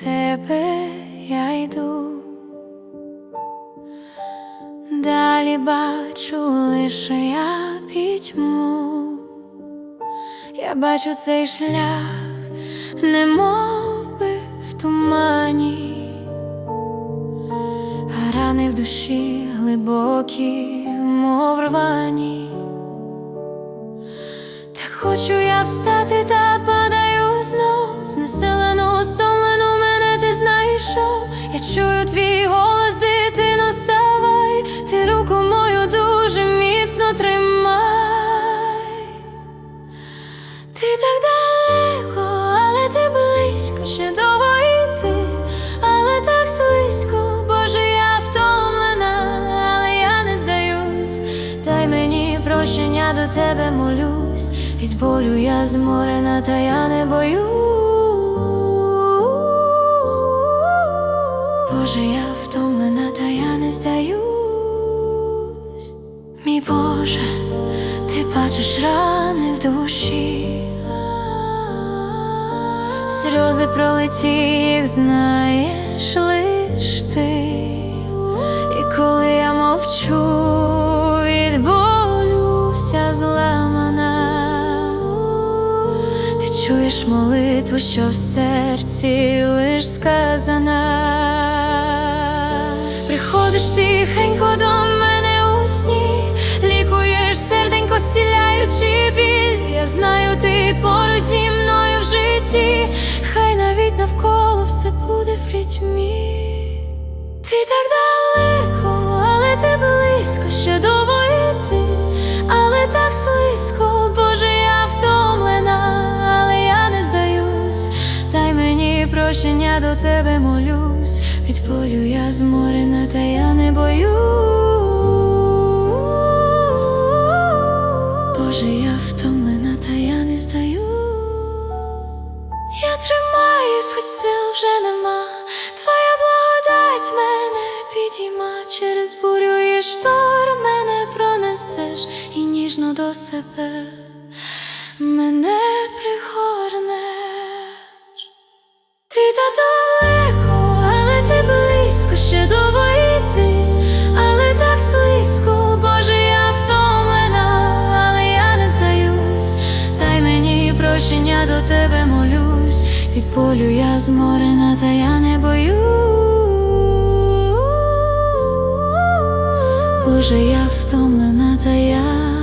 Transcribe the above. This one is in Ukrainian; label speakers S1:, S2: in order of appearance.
S1: тебе я йду. Далі бачу лише я пітьму, я бачу цей шлях, немов би в тумані, рани в душі глибокі, мов рвані. Та хочу я встати та чую твій голос, дитино, вставай, ти руку мою дуже міцно тримай. Ти так далеко, але ти близько, ще довго йти, але так слизько, Боже, я втомлена, але я не здаюсь. Дай мені прощення до тебе молюсь, від болю я зморена, та я не боюсь. Мій Боже, ти бачиш рани в душі, сльози пролеті, їх знаєш лиш ти. І коли я мовчу від болю вся зламана, ти чуєш молитву, що в серці лиш сказана. Знаю, ти поруч зі мною в житті, хай навіть навколо все буде в ритмі. Ти так далеко, але ти близько, ще довго йти, але так слизько, Боже, я втомлена, але я не здаюсь. Дай мені прощення до тебе молюсь. Від болю я зморена, та я не боюсь. Я тримаюсь, хоч сил вже нема. Твоя благодать мене підійма через бурю і шторм мене пронесеш і ніжно до себе мене пригорнеш. Ти та далеко, але ти близько, ще довго йти, але так слизько, Боже, я втомлена, але я не здаюсь. Дай мені прощення до тебе. Від полю я зморена, та я не боюсь. Боже, я втомлена, та я